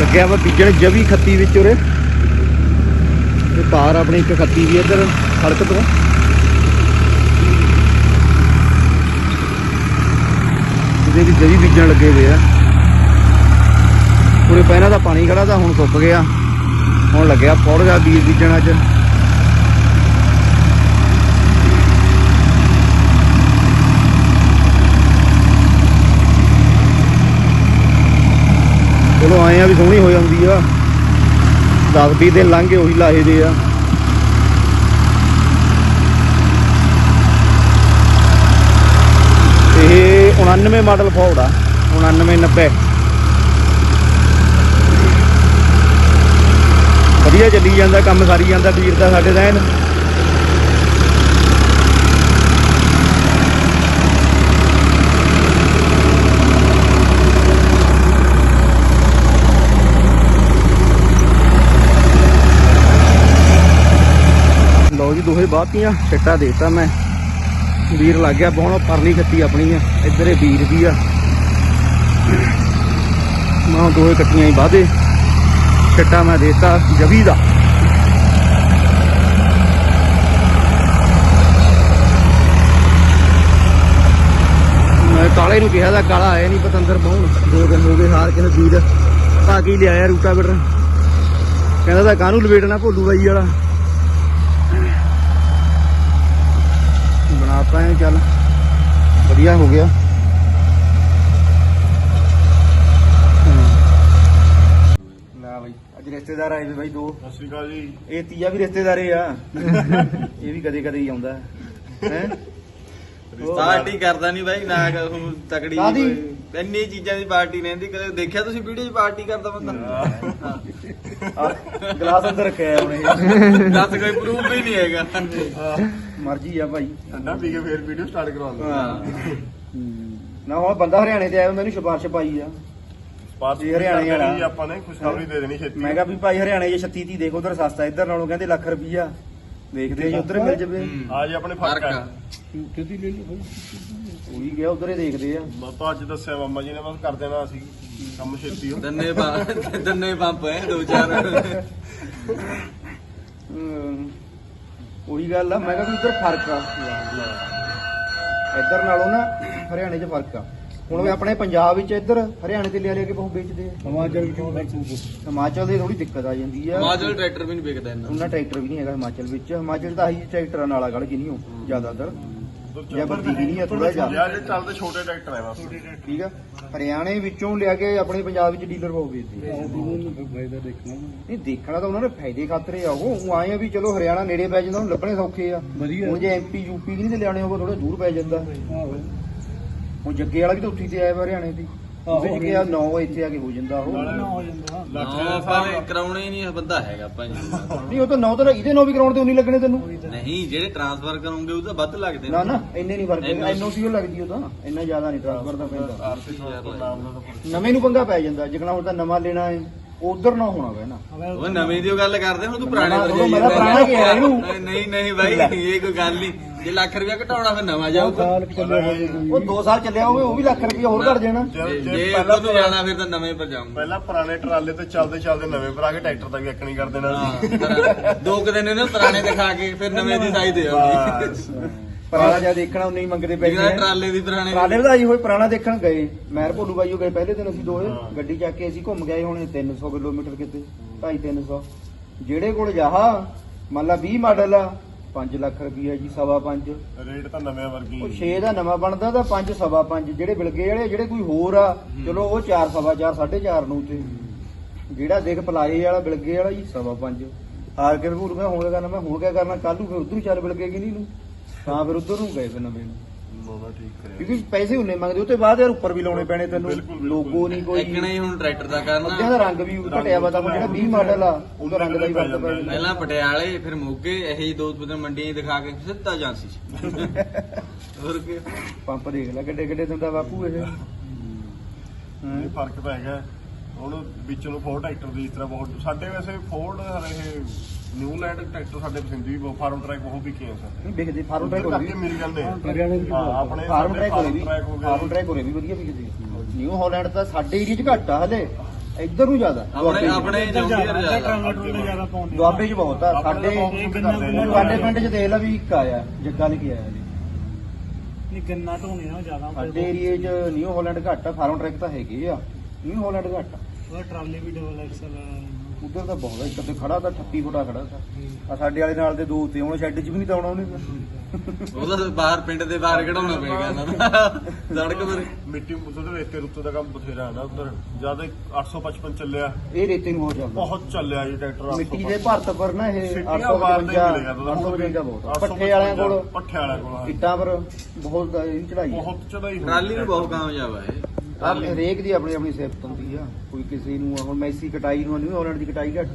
ਲੱਗਿਆ ਵਾ ਬੀਜਣ ਜਵੀ ਖੱਤੀ ਵਿੱਚ ਉਰੇ। ਪਾਰ ਆਪਣੀ ਇੱਕ ਖੱਤੀ ਵੀ ਇੱਧਰ ਸੜਕ ਤੋਂ। ਜਿਹਦੇ ਵੀ ਜਵੀ ਬੀਜਣ ਲੱਗੇ ਹੋਏ ਆ। ਪੂਰੇ ਪਹਿਲਾਂ ਦਾ ਪਾਣੀ ਖੜਾ ਤਾਂ ਹੁਣ ਸੁੱਕ ਗਿਆ। ਹੁਣ ਲੱਗਿਆ ਫੌੜ ਗਿਆ ਬੀਜ ਬੀਜਣ ਅੱਜ। ਚਲੋ ਆਏ ਆ ਵੀ ਸੋਹਣੀ ਹੋ ਜਾਂਦੀ ਆ। 10 20 ਦਿਨ ਲੰਘ ਉਹੀ ਲਾਹੇ ਦੇ ਆ। ਇਹ 99 ਮਾਡਲ ਫੋਰਡ ਆ 99 90 ਵਧੀਆ ਚੱਲੀ ਜਾਂਦਾ, ਕੰਮ ਸਾਰੀ ਜਾਂਦਾ, ਵੀਰ ਦਾ ਸਾਡੇ ਦਾ ਐਨ ਦੋਹੇ ਬਾਤੀਆਂ ਛੱਟਾ ਦੇਤਾ ਮੈਂ। ਵੀਰ ਲੱਗ ਗਿਆ ਬਹੁਣਾ ਪਰਲੀ ਖੱਤੀ ਆਪਣੀ ਆ ਇੱਧਰ ਇਹ ਵੀਰ ਦੀ ਆ। ਮਾਂ ਦੋਹੇ ਕੱਟੀਆਂ ਹੀ ਬਾਦੇ ਛੱਟਾ ਮੈਂ ਦੇਤਾ ਜਵੀ ਦਾ। ਮੈਂ ਕਾਲੇ ਨੂੰ ਕਿਹਾ ਦਾ ਕਾਲਾ ਆਇਆ ਨਹੀਂ ਪਤੰਦਰ ਬਹੁਣ ਦੋ ਦਿਨ ਹੋ ਗਏ ਹਾਰ ਕੇ ਵੀਰ। ਪਾ ਕੇ ਲਿਆਇਆ ਰੂਟਾ ਬਿਟਰ ਕਹਿੰਦਾ ਤਾਂ ਕਾਹਨੂੰ ਲਵੇਟਣਾ ਭੋਲੂ ਬਾਈ ਵਾਲਾ? ਬਣਾਤਾ ਹੈ ਚੱਲ। ਵਧੀਆ ਹੋ ਗਿਆ। ਲੈ ਬਾਈ ਅੱਜ ਰਿਸ਼ਤੇਦਾਰ ਆਏ ਵੇ ਬਾਈ ਦੋ। ਸਤਿ ਸ਼੍ਰੀ ਅਕਾਲ ਜੀ। ਇਹ ਤੀਆ ਵੀ ਰਿਸ਼ਤੇਦਾਰੇ ਆ। ਇਹ ਵੀ ਕਦੇ ਕਦੇ ਹੀ ਆਉਂਦਾ। ਹੈ? ਪਾਰਟੀ ਕਰਦਾ ਨਹੀਂ ਬਾਈ ਨਾ ਕਹੂੰ ਤਕੜੀ? ਕੋਈ। ਇੰਨੀ ਚੀਜ਼ਾਂ ਦੀ ਪਾਰਟੀ ਰਹਿੰਦੀ ਕਦੇ ਦੇਖਿਆ ਤੁਸੀਂ ਵੀਡੀਓ 'ਚ ਪਾਰਟੀ ਕਰਦਾ ਬੰਦਾ? ਗਲਾਸ ਅੰਦਰ ਰੱਖਿਆ ਹੁਣ ਇਹ। ਦੱਸ ਕੋਈ ਪ੍ਰੂਫ ਵੀ ਨਹੀਂ ਹੈਗਾ। ਮਰਜ਼ੀ ਆ ਭਾਈ। ਠੰਡਾ ਪੀ ਕੇ ਫੇਰ ਵੀਡੀਓ ਸਟਾਰਟ ਕਰਵਾਉਂਦਾ ਹਾਂ। ਨਾ ਹੁਣ ਬੰਦਾ ਹਰਿਆਣੇ ਤੇ ਆਇਆ ਹੁੰਦਾ ਇਹਨੂੰ ਸਿਫਾਰਿਸ਼ ਪਾਈ ਆ। ਪਾਸ ਜੀ, ਹਰਿਆਣੇ ਵਾਲਾ। ਜੀ ਆਪਾਂ ਨੇ ਖੁਸ਼ਖਬਰੀ ਦੇ ਦੇਣੀ ਛੇਤੀ। ਮੈਂ ਕਿਹਾ ਵੀ ਭਾਈ ਹਰਿਆਣੇ 'ਚ 36 ਤੀ ਦੇਖੋ ਉਧਰ ਸਸਤਾ ਇੱਧਰ ਨਾਲੋਂ ਕਹਿੰਦੇ ਲੱਖ ਰੁਪਈਆ। ਦੇਖਦੇ ਆ ਜੀ ਉਧਰ ਮਿਲ ਜਵੇ। ਆ ਜੀ ਆਪਣੇ ਫ਼ਰਕ ਆ। ਆ। ਉਹੀ ਗਿਆ ਉਧਰ ਹੀ ਦੇਖਦੇ ਆ। ਮੈਂ ਤਾਂ ਅੱਜ ਦੱਸਿਆ ਮਾਮਾ ਜੀ ਨੇ ਬਸ ਕਰ ਦੇਣਾ ਅਸੀਂ। ਕੰਮ ਛੇਤੀ ਹੋ ਦੰਨੇ ਪਾ ਦੰਨੇ ਪੰਪ ਹੈ ਦੋ ਚਾਰ ਅਮ, ਉਹੀ ਗੱਲ ਆ ਮੈਂ ਕਿਹਾ ਵੀ ਉਧਰ ਫ਼ਰਕ ਆ। ਇੱਧਰ ਨਾਲੋਂ ਨਾ ਹਰਿਆਣੇ 'ਚ ਫ਼ਰਕ ਆ। ਹੁਣ ਵੀ ਆਪਣੇ ਪੰਜਾਬ ਵਿੱਚ ਇੱਧਰ ਹਰਿਆਣੇ ਤੇ ਲਿਆ ਲਿਆ ਕੇ ਬਹੁਤ ਵੇਚਦੇ ਆ। ਹਿਮਾਚਲ ਹਿਮਾਚਲ ਦੀ ਥੋੜੀ ਦਿੱਕਤ ਆ ਜਾਂਦੀ ਆ। ਮਾਜਲ ਟਰੈਕਟਰ ਵੀ ਨਹੀਂ ਵਿਕਦਾ ਇੰਨਾ। ਉਹਨਾਂ ਟਰੈਕਟਰ ਵੀ ਨਹੀਂ ਹੈਗਾ ਹਿਮਾਚਲ ਵਿੱਚ। ਹਿਮਾਚਲ ਤਾਂ ਆਹੀ ਟਰੈਕਟਰਾਂ ਨਾਲ ਆ ਗੜ ਕਿ ਨਹੀਂ ਹੋ ਜ਼ਿਆਦਾਤਰ। ਜਾਂ ਵਰਦੀ ਕੀ ਨਹੀਂ ਆ ਥੋੜਾ ਜਿਹਾ। ਯਾਰ ਇਹ ਚੱਲਦੇ ਛੋਟੇ ਟਰੈਕਟਰ ਹੈ ਬਸ। ਠੀਕ ਆ? ਹਰਿਆਣੇ ਵਿੱਚੋਂ ਲਿਆ ਕੇ ਆਪਣੇ ਪੰਜਾਬ ਵਿੱਚ ਡੀਲਰ ਹੋ ਵੇਚਦੇ ਆ। ਨਹੀਂ ਦੇਖਣਾ ਤਾਂ ਉਹਨਾਂ ਦੇ ਫਾਇਦੇ ਖਾਤਰੇ ਆ ਉਹ। ਉਹ ਆਏ ਆ ਵੀ ਚਲੋ ਹਰਿਆਣਾ ਨੇੜੇ ਪੈ ਜਾਂਦਾ ਉਹਨੂੰ ਲੱਭਣੇ ਸੌਖੇ ਆ। ਹੁਣ ਜੇ ਐਮਪੀ ਯੂਪੀ ਨਹੀਂ ਤੇ ਲਿਆਣੇ ਹੋਵੇ ਥੋੜਾ ਦੂਰ ਪੈ ਜਾਂਦਾ। ਹੁਣ ਜੱਗੇ ਵਾਲਾ ਵੀ ਤਾਂ ਉੱਥੇ ਹੀ ਤੇ ਆਇਆ ਵਾ ਹਰਿਆਣੇ ਤੇ ਚ ਕਿਹਾ 9 ਇੱਥੇ ਆ ਕੇ ਹੋ ਜਾਂਦਾ ਉਹ। ਲੱਖ ਨਾ ਆਪਾਂ ਕਰਾਉਣਾ ਹੀ ਨਹੀਂ ਬੰਦਾ ਹੈਗਾ ਆਪਾਂ ਜੀ। ਨਹੀਂ ਉਹ ਤਾਂ 9 ਤਾਂ ਇਹਦੇ 9 ਵੀ ਕਰਾਉਣ ਤੇ ਉਨੀ ਲੱਗਣੇ ਤੈਨੂੰ। ਨਹੀਂ ਜਿਹੜੇ ਟ੍ਰਾਂਸਫਰ ਕਰੋਗੇ ਉਹ ਤਾਂ ਵੱਧ ਲੱਗਦੇ ਨਾ। ਨਾ ਇੰਨੇ ਨਹੀਂ ਵਰਤੇ ਐਨਓਸੀ ਉਹ ਲੱਗਦੀ ਉਹ ਤਾਂ। ਇੰਨਾ ਜ਼ਿਆਦਾ ਨਹੀਂ ਟ੍ਰਾਂਸਫਰ ਦਾ ਪੈਂਦਾ। ਨਵੇਂ ਨੂੰ ਪੰਗਾ ਪੈ ਜਾਂਦਾ। ਜਿਕਣਾ ਹੁਣ ਤਾਂ ਨਵਾਂ ਲੈਣਾ ਹੈ। ਉਧਰ ਨਾ ਹੋਣਾ ਵੇ ਨਾ। ਉਹ ਨਵੇਂ ਦੀ ਉਹ ਗੱਲ ਕਰਦੇ ਹੁਣ ਤੂੰ ਪੁਰਾਣੇ ਪਰ ਉਹ ਜਾਈ ਮੇਰਾ ਪੁਰਾਣਾ ਕਿਹਾ ਇਹਨੂੰ। ਨਹੀਂ ਨਹੀਂ ਬਾਈ ਇਹ ਕੋਈ ਗੱਲ ਨਹੀਂ ਜੇ ਲੱਖ ਰੁਪਇਆ ਘਟਾਉਣਾ ਫਿਰ ਨਵਾਂ ਜਾਊਗਾ। ਉਹ 2 ਸਾਲ ਚੱਲਿਆ ਹੋਵੇ ਉਹ ਵੀ ਲੱਖ ਰੁਪਏ ਹੋਰ ਘਟ ਜਾਣਾ। ਜੇ ਜੇ ਜੇ ਜੇ ਪਹਿਲਾਂ ਉਹਨੂੰ ਜਾਣਾ ਫਿਰ ਤਾਂ ਨਵੇਂ ਪਰ ਜਾਊਂਗਾ। ਪਹਿਲਾਂ ਪੁਰਾਣੇ ਟਰਾਲੇ ਤੇ ਚੱਲਦੇ ਚੱਲਦੇ ਨਵੇਂ ਪਰ ਆ ਕੇ ਟਰੈਕਟਰ ਦਾ ਵੀ ਇੱਕ ਨਹੀਂ ਕਰ ਦੇਣਾ ਸੀ। ਹਾਂ ਦੋ ਕੁ ਦਿਨ ਇਹਨੂੰ ਪੁਰਾਣੇ ਦਿਖਾ ਕੇ ਫਿਰ ਨਵੇਂ ਦੀ ਸਾਈ ਦੇ ਆਉਂਗੀ ਬਸ। ਪੁਰਾਣਾ ਜਿਹਾ ਦੇਖਣਾ ਉਹ ਨਹੀਂ ਮੰਗਦੇ ਪੈਸੇ ਜਿਹੜਾ ਟਰਾਲੇ ਦੀ ਪੁਰਾਣੇ ਪੁਰਾਣੇ ਵਧਾਈ ਹੋਏ ਪੁਰਾਣਾ ਦੇਖਣ ਗਏ। ਮੈਰ ਭੋਲੂ ਬਾਈਓ ਗਏ ਪਹਿਲੇ ਦਿਨ ਅਸੀਂ ਦੋਏ। ਗੱਡੀ ਚੱਕ ਕੇ ਅਸੀਂ ਘੁੰਮ ਗਏ ਹੁਣੇ 300 ਕਿਲੋਮੀਟਰ ਕਿਤੇ 2.5 300 ਜਿਹੜੇ ਕੋਲ ਜਾਹਾ ਮੰਨ ਲਾ 20 ਮਾਡਲ ਆ 5 ਲੱਖ ਰੁਪਈਆ ਜੀ ਸਵਾ ਪੰਜ। ਰੇਟ ਤਾਂ ਨਵੇਂ ਵਰਗੀ ਉਹ 6 ਦਾ ਨਵਾਂ ਬਣਦਾ ਤਾਂ 5 ਸਵਾ ਪੰਜ। ਜਿਹੜੇ ਬਿਲਗੇ ਵਾਲੇ ਜਿਹੜੇ ਕੋਈ ਹੋਰ ਆ ਚਲੋ ਉਹ 4 ਸਵਾ 4 4.5 ਨੂੰ ਤੇ ਜਿਹੜਾ ਦੇਖ ਪਲਾਏ ਵਾਲਾ ਬਿਲਗੇ ਵਾਲਾ ਜੀ ਸਵਾ ਪੰਜ। ਹਾਰ ਕੇ ਭੂਰ ਮੈਂ ਹੁਣ ਕਰਨਾ ਮੈਂ ਹੁਣ ਕਿਆ ਕਰਨਾ ਕੱਲ ਨੂੰ ਫਿਰ ਉਧਰ ਹੀ ਚੱਲ ਬਿਲਗੇ ਕਿ ਨਹੀਂ ਨੂੰ। ਤਾਂ ਫਿਰ ਉਧਰ ਨੂੰ ਗਏ ਫਿਰ ਨਵੇਂ ਨੂੰ। ਨਾ ਠੀਕ ਕਰਿਆ। ਕਿਉਂਕਿ ਪੈਸੇ ਉਨੇ ਮੰਗਦੇ ਉਹ ਤੇ ਬਾਅਦ ਯਾਰ ਉੱਪਰ ਵੀ ਲਾਉਣੇ ਪੈਣੇ ਤੈਨੂੰ। ਬਿਲਕੁਲ, ਬਿਲਕੁਲ। ਲੋਗੋ ਨਹੀਂ ਕੋਈ। ਇੱਕਣਾ ਹੀ ਹੁਣ ਟਰੈਕਟਰ ਦਾ ਅੱਧਿਆਂ ਕਰਨਾ ਦਾ ਰੰਗ ਵੀ ਘਟਿਆ ਵਾ ਤਾਂ ਜਿਹੜਾ 20 ਮਾਡਲ ਆ ਉਹਦਾ ਰੰਗ ਦਾ ਹੀ ਫ਼ਰਕ ਪੈ ਜਾਂਦਾ। ਪਹਿਲਾਂ ਪਟਿਆਲੇ ਫਿਰ ਮੋਗੇ ਇਹੀ ਦੋ ਤਿੰਨ ਮੰਡੀਆਂ ਦਿਖਾ ਕੇ ਸਿੱਧਾ ਜਾਂਸੀ ਹੋਰ ਕੀ? ਪੰਪ ਦੇਖ ਲੈ ਕਿੱਡੇ ਕਿੱਡੇ ਦਿੰਦਾ ਬਾਪੂ ਇਹ। ਇਹ ਫ਼ਰਕ ਤਾਂ ਹੈਗਾ ਹੁਣ ਵਿੱਚ ਨੂੰ ਫੋਰ ਟਰੈਕਟਰ ਦੀ ਇਸ ਤਰ੍ਹਾਂ ਬਹੁਤ ਸਾਡੇ ਵੈਸੇ ਫੋਰਡ ਇਹ ਨਿਊ ਲੈਂਡ ਟਰੈਕਟਰ ਸਾਡੇ ਪਸੰਦ ਵੀ ਬਹੁਤ ਫਾਰਮ ਟਰੈਕ ਬਹੁਤ ਵਿਕੇ ਆ ਸਰ। ਨਹੀਂ ਵਿਕਦੇ ਫਾਰਮ ਟਰੈਕ ਹੋ ਕਰਕੇ ਮੇਰੀ ਗੱਲ ਨੇ ਹਾਂ। ਆਪਣੇ ਫਾਰਮ ਟਰੈਕ ਵੀ ਹੋ ਗਏ। ਫਾਰਮ ਟਰੈਕ ਹੋਰੇ ਵੀ ਵਧੀਆ ਵਿਕਦੇ ਨਿਊ ਹਾਲੈਂਡ ਤਾਂ ਸਾਡੇ ਏਰੀਆ 'ਚ ਘੱਟ ਆ ਹਲੇ। ਇੱਧਰ ਨੂੰ ਜ਼ਿਆਦਾ। ਆਪਣੇ ਆਪਣੇ ਦੁਆਬੇ 'ਚ। ਬਹੁਤ ਆ। ਸਾਡੇ ਸਾਡੇ ਪਿੰਡ 'ਚ ਦੇਖ ਲੈ ਵੀ ਇੱਕ ਆਇਆ ਜੱਗਾ ਲੈ ਕੇ ਆਇਆ ਜੀ ਨਹੀਂ ਗੰਨਾ ਢੋਣੇ ਨਾ ਜ਼ਿਆਦਾ ਸਾਡੇ ਏਰੀਏ 'ਚ ਨਿਊ ਹਾਲੈਂਡ ਘੱਟ ਆ ਫਾਰਮ ਟਰੈਕ ਤਾਂ ਹੈਗੇ ਆ। ਨਿਊ ਹਾਲੈਂਡ ਘੱਟ ਆ। ਉਹ ਟਰਾਲੀ ਵੀ ਡਬਲ ਐਕਸਲ ਉਧਰ ਤਾਂ ਬਹੁਤ ਆ, ਇੱਕ ਤੇ ਖੜਾ ਤਾਂ 38 ਫੁੱਟਾ ਖੜਾ ਸੀ ਆ ਸਾਡੇ ਵਾਲੇ ਨਾਲ ਦੇ ਦੋ ਤੇ ਹੁਣ ਸ਼ੈੱਡ 'ਚ ਵੀ ਨਹੀਂ ਤਾਂ ਆਉਣਾ ਉਹਨੇ ਉਹਦਾ ਬਾਹਰ ਪਿੰਡ ਦੇ ਬਾਹਰ ਕਢਾਉਣਾ ਪੈ ਗਿਆ ਇਹਨਾਂ ਦਾ ਸੜਕ ਪਰ ਮਿੱਟੀ ਦੇ ਰੇਤੇ ਰੁੱਤੇ ਦਾ ਕੰਮ ਬਥੇਰਾ ਹੈ ਨਾ ਉਧਰ। ਜ਼ਿਆਦਾ 855 ਚੱਲਿਆ। ਇਹ ਰੇਤੇ ਨੂੰ ਹੋ ਜਾਂਦਾ ਬਹੁਤ ਚੱਲਿਆ ਜੀ ਟਰੈਕਟਰ ਮਿੱਟੀ ਦੇ ਭਰਤ ਪਰ ਨਾ ਇਹ ਸਿੱਟੀਆਂ 855 ਬਾਰ ਤੇ ਮਿਲੇਗਾ ਤੁਹਾਨੂੰ 855 ਬਹੁਤ। ਆ। 855 ਪੱਠੇ ਵਾਲਿਆਂ ਕੋਲ ਪੱਠੇ ਵਾਲਿਆਂ ਕੋਲ। ਇੱਟਾਂ ਪਰ ਬਹੁਤ ਚੜਾਈ ਬਹੁਤ ਚੜਾਈ ਟਰਾਲੀ ਵੀ ਬਹੁਤ ਕਾਮਯਾਬ ਹੈ ਇਹ। ਆ ਹਰੇਕ ਦੀ ਆਪਣੀ ਆਪਣੀ ਸਿਫਤ ਹੁੰਦੀ ਆ। ਕੋਈ ਕਿਸੇ ਨੂੰ ਹੁਣ ਮੈਸੀ ਕਟਾਈ ਨੂੰ ਨਿਊ ਹਾਲੈਂਡ ਦੀ ਕਟਾਈ ਘੱਟ।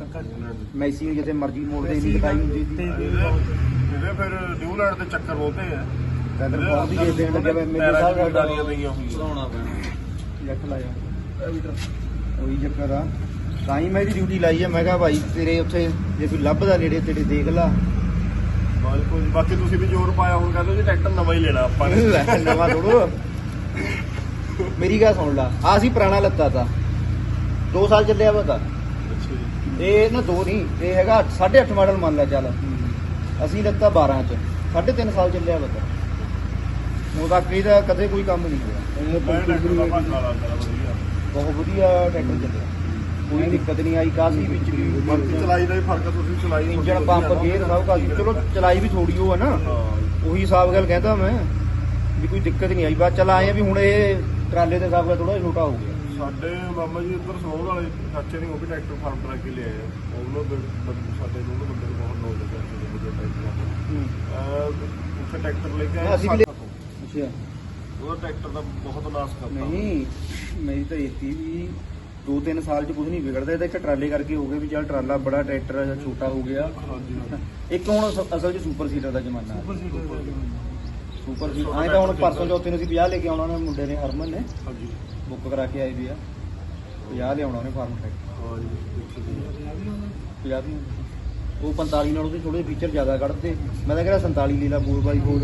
ਮੈਸੀ ਨੂੰ ਜਿੱਥੇ ਮਰਜ਼ੀ ਮੋੜਦੇ ਨਹੀਂ ਕਟਾਈ ਹੁੰਦੀ ਸੀ। ਇਹਦੇ ਫਿਰ ਨਿਊ ਲੈਂਡ ਦੇ ਚੱਕਰ ਬਹੁਤੇ ਆ। ਕਹਿੰਦੇ ਬਹੁਤ ਹੀ ਜੇ ਦੇਣ ਲੱਗਿਆ ਵਾ, ਮੇਰੇ ਸਾਹ ਡਾਲੀਆਂ ਪਈਆਂ ਹੋਈਆਂ। ਪੈਣਾ। ਜੱਟ ਲਾਇਆ। ਉਹੀ ਚੱਕਰ ਆ। ਤਾਂ ਹੀ ਮੈਂ ਇਹਦੀ ਡਿਊਟੀ ਲਾਈ ਆ। ਮੈਂ ਕਿਹਾ ਭਾਈ ਤੇਰੇ ਉੱਥੇ ਜੇ ਕੋਈ ਲੱਭਦਾ ਨੇੜੇ ਤੇੜੇ ਦੇਖ ਲਾ। ਬਿਲਕੁਲ। ਬਾਕੀ ਤੁਸੀਂ ਵੀ ਜ਼ੋਰ ਪਾਇਆ ਹੁਣ ਕਹਿੰਦੇ ਜੀ ਟਰੈਕਟਰ ਨਵਾਂ ਹੀ ਲੈਣਾ ਆਪਾਂ ਨੇ। ਨਵਾਂ ਥੋੜੋ ਮੇਰੀ ਗੱਲ ਸੁਣ ਲਾ। ਆ ਸੀ ਪੁਰਾਣਾ ਲੱਤਾ ਤਾ। 2 ਸਾਲ ਚੱਲਿਆ ਵਾ ਤਾਂ। ਇਹ ਨਾ ਦੋ ਨਹੀਂ ਇਹ ਹੈਗਾ 8.5 ਮਾਡਲ ਮੰਨ ਲੈ ਚੱਲ। ਅਸੀਂ ਲੱਤਾ 12 ਚ। 3.5 ਸਾਲ ਚੱਲਿਆ ਵਾ ਤਾਂ। ਉਹ ਤੱਕ ਇਹਦਾ ਕਦੇ ਕੋਈ ਕੰਮ ਨਹੀਂ ਹੋਇਆ। ਦਾ ਬਹੁਤ ਵਧੀਆ। ਟਰੈਕਟਰ ਚੱਲਿਆ। ਕੋਈ ਦਿੱਕਤ ਨਹੀਂ ਆਈ ਕਾਸੀ ਵਿੱਚ ਬਾਕੀ ਵੀ ਚਲਾਈ ਦਾ ਫ਼ਰਕ ਤੁਸੀਂ ਚਲਾਈ ਇੰਜਣ ਪੰਪ ਗੇਅਰ ਸਭ ਕੁਝ ਚਲੋ ਚਲਾਈ ਵੀ ਥੋੜੀ ਉਹ ਆ ਨਾ। ਹਾਂ। ਉਹੀ ਹਿਸਾਬ ਗੱਲ ਕਹਿੰਦਾ ਮੈਂ ਵੀ ਕੋਈ ਦਿੱਕਤ ਨਹੀਂ ਆਈ। ਬਾਅਦ ਚੱਲ ਆਏ ਆ ਵੀ ਹੁਣ ਇਹ ਟਰਾਲੇ ਦੇ ਹਿਸਾਬ ਨਾਲ ਥੋੜਾ ਛੋਟਾ ਹੋ ਗਿਆ। ਸਾਡੇ ਮਾਮਾ ਜੀ ਉੱਧਰ ਸਨੋਰ ਵਾਲੇ ਚਾਚੇ ਨੇ ਉਹ ਵੀ ਟਰੈਕਟਰ ਫਾਰਮ ਟਰੈਕ ਕੇ ਲਿਆਏ ਆ। ਉਹਨਾਂ ਦੇ ਬੰਦੇ- ਸਾਡੇ ਨੂੰ ਉਹਨਾਂ ਬੰਦੇ ਨੂੰ ਬਹੁਤ ਨੌਲੇਜ ਹੈ ਜਿਹੜੇ ਟਰੈਕਟਰ ਅਹ ਉੱਥੇ ਟਰੈਕਟਰ ਲੈ ਕੇ ਆਏ ਅਸੀਂ ਵੀ ਲੈ- ਅੱਛਾ। ਉਹਦਾ ਟਰੈਕਟਰ ਦਾ ਬਹੁਤ ਨਾਸ ਕਰਤਾ। ਨਹੀਂ ਮੇਰੀ ਤਾਂ ਇਹ ਸੀ ਵੀ ਦੋ ਤਿੰਨ ਸਾਲ ਚ ਕੁਝ ਨਹੀਂ ਵਿਗੜਦਾ ਇਹ ਤਾਂ ਇੱਕ ਟਰਾਲੇ ਕਰਕੇ ਹੋ ਗਿਆ ਵੀ ਚੱਲ ਟਰਾਲਾ ਬੜਾ ਟਰੈਕਟਰ ਆ ਜਾਂ ਛੋਟਾ ਹੋ ਗਿਆ। ਹਾਂਜੀ। ਇੱਕ ਹੁਣ ਅਸ- ਅਸਲ 'ਚ ਸੁਪਰ ਸੀਟਰ ਦਾ ਜ਼ਮਾਨਾ। ਹੈ ਸੁਪਰ ਸੀਟਰ ਆਏ ਤਾਂ ਹੁਣ ਪਰਸੋਂ ਚੌਥੇ ਨੂੰ ਅਸੀਂ 50 ਲੈ ਕੇ ਆਉਣਾ ਨੇ ਮੁੰਡੇ ਨੇ ਹਰਮਨ ਨੇ। ਹਾਂਜੀ। ਬੁੱਕ ਕਰਾ ਕੇ ਆਏ ਵੀ ਆ। 50 ਲਿਆਉਣਾ ਉਹਨੇ ਫਾਰਮ ਜੀ। 50 ਦੀ। ਉਹ 45 ਨਾਲ ਉਹਦੇ ਥੋੜੇ ਫੀਚਰ ਜ਼ਿਆਦਾ ਕੱਢਦੇ। ਮੈਂ ਤਾਂ ਕਿਹਾ 47 ਲੈ ਲਾ 4x4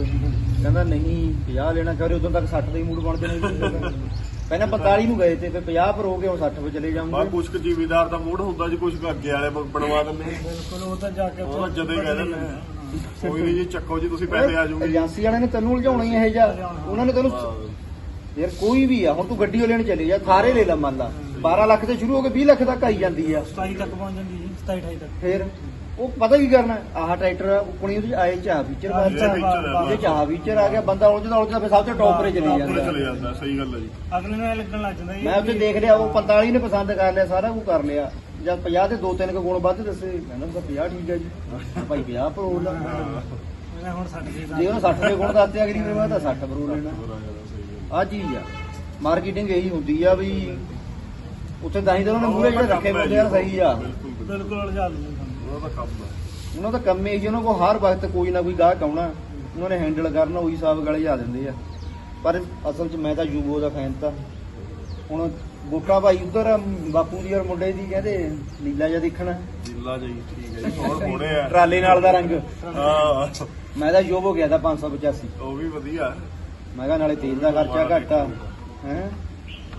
ਕਹਿੰਦਾ ਨਹੀਂ 50 ਲੈਣਾ ਚਾਹ ਉਦੋਂ ਤੱਕ 60 ਦੇ ਹੀ ਮੂਡ ਬਣ ਜਾਣੇ ਪਹਿਲਾਂ 45 ਨੂੰ ਗਏ ਤੇ ਫਿਰ 50 ਪਰ ਹੋ ਗਏ ਹੁਣ 60 ਪਰ ਚਲੇ ਬਾ ਜਾਵਾਂਗੇ ਕੁਛ ਕੁ ਜ਼ਿਮੀਦਾਰ ਦਾ ਮੂਡ ਹੁੰਦਾ ਜੀ ਕੁਛ ਕੁ ਅੱਗੇ ਵਾਲੇ ਬ- ਬਣਵਾ ਦਿੰਦੇ ਬਿਲਕੁਲ ਉਹ ਤਾਂ ਜਾ ਕੇ ਉਹ ਜਦੋਂ ਹੀ ਕਹਿ ਦਿੰਦੇ ਨੇ। ਕੋਈ ਨਹੀਂ ਜੀ ਚੱਕੋ ਜੀ ਤੁਸੀਂ ਪੈਸੇ ਆ ਜਾਓਗੇ ਏਜੰਸੀ ਵਾਲਿਆਂ ਨੇ ਤੈਨੂੰ ਉਲਝਾਉਣਾ ਹੀ ਇਹ ਜਾ ਉਹਨਾਂ ਨੇ ਤੈਨੂੰ ਯਾਰ ਕੋਈ ਵੀ ਆ ਹੁਣ ਤੂੰ ਗੱਡੀ ਉਹ ਲੈਣ ਚਲੇ ਜਾ ਥਾਰੇ ਲੈ ਲਾ ਮੰਨ ਲਾ। 12 ਲੱਖ ਤੇ ਸ਼ੁਰੂ ਹੋ ਕੇ 20 ਲੱਖ ਤੱਕ ਆਈ ਜਾਂਦੀ ਆ। 27 ਤੱਕ ਪਹੁੰਚ ਜਾਂਦੀ ਜੀ 27 28 ਤੱਕ। ਫਿਰ ਉਹ ਪਤਾ ਕੀ ਕਰਨਾ ਆਹ ਟਰੈਕਟਰ ਉਪਣੀ ਉਹਦੇ ਚ ਆਏ ਚਾਹ ਫੀਚਰ ਆਹ ਇਹ ਬਾਅਦ picture ਹੈ ਉਹਦੇ ਚਾਹ ਫੀਚਰ ਆ ਗਿਆ ਬੰਦਾ ਉਲਝਦਾ ਉਲਝਦਾ ਫਿਰ ਸਭ ਤੋਂ ਟੌਪ 'ਤੇ ਚਲੇ ਉੱਪਰ ਜਾਂਦਾ। ਚਲੇ ਜਾਂਦਾ ਸਹੀ ਗੱਲ ਹੈ ਜੀ। ਅਗਲੇ ਨੂੰ ਇਹ ਲੱਗਣ ਲੱਗ ਜਾਂਦਾ ਜੀ ਮੈਂ ਉੱਥੇ ਦੇਖ ਲਿਆ ਉਹ 45 ਨੇ ਪਸੰਦ ਕਰ ਲਿਆ ਸਾਰਾ ਕੁਝ ਕਰ ਲਿਆ। ਜਦ 50 ਦੇ ਦੋ ਤਿੰਨ ਕੁ ਗੁਣ ਵੱਧ ਦੱਸੇ। ਕਹਿੰਦਾ ਤਾਂ 50 ਠੀਕ ਹੈ ਜੀ। ਭਾਈ 50 ਪਰ ਉਹ ਲਾ ਮੈਂ ਹੁਣ 60 ਦੇ ਜੇ ਉਹਨੂੰ 60 ਦੇ ਗੁਣ ਦੱਸਦੇ ਅਗਲੀ ਵਾਰ ਮੈਂ ਤਾਂ 60 ਪਰ ਉਹ ਲੈਣਾ। ਆ ਚੀਜ਼ ਆ। ਮਾਰਕੀਟਿੰਗ ਇਹੀ ਹੁੰਦੀ ਆ ਵੀ ਉੱਥੇ ਤਾਂ ਹੀ ਤਾਂ ਉਹਨਾਂ ਨੇ ਮੂਰੇ ਜਿਹੜੇ ਰੱਖੇ ਹੁੰਦੇ ਆ ਸਹੀ ਆ। ਬਿਲਕੁਲ ਬਿਲਕੁਲ ਬਿਲਕੁਲ ਉਲਝਾ ਉਹਦਾ ਤਾਂ ਕੰਮ ਹੈ ਉਹਨਾਂ ਦਾ ਕੰਮ ਇਹੀ ਉਹਨਾਂ ਕੋਲ ਹਰ ਵਕਤ ਕੋਈ ਨਾ ਕੋਈ ਗਾਹਕ ਆਉਣਾ। ਉਹਨਾਂ ਨੇ ਹੈਂਡਲ ਕਰਨਾ ਉਹੀ ਹਿਸਾਬ ਗਲੇ ਜਾ ਦਿੰਦੇ ਆ। ਪਰ ਅਸਲ 'ਚ ਮੈਂ ਤਾਂ ਯੂਗੋ ਦਾ ਫੈਨ ਤਾਂ। ਹੁਣ ਗੋਟਾ ਭਾਈ ਉਧਰ ਬਾਪੂ ਦੀ ਔਰ ਮੁੰਡੇ ਦੀ ਕਹਿੰਦੇ ਨੀਲਾ ਜਿਹਾ ਦੇਖਣਾ। ਜਿੱਲਾ ਜੀ ਠੀਕ ਹੈ ਜੀ ਹੋਰ ਆ। ਟਰਾਲੇ ਨਾਲ ਦਾ ਰੰਗ। ਹਾਂ। ਮੈਂ ਤਾਂ ਯੋਬੋ ਗਿਆ ਤਾਂ 585 ਉਹ ਵੀ ਵਧੀਆ। ਮੈਂ ਕਿਹਾ ਨਾਲੇ ਤੇਲ ਦਾ ਖਰਚਾ ਘੱਟ ਆ। ਹੈ?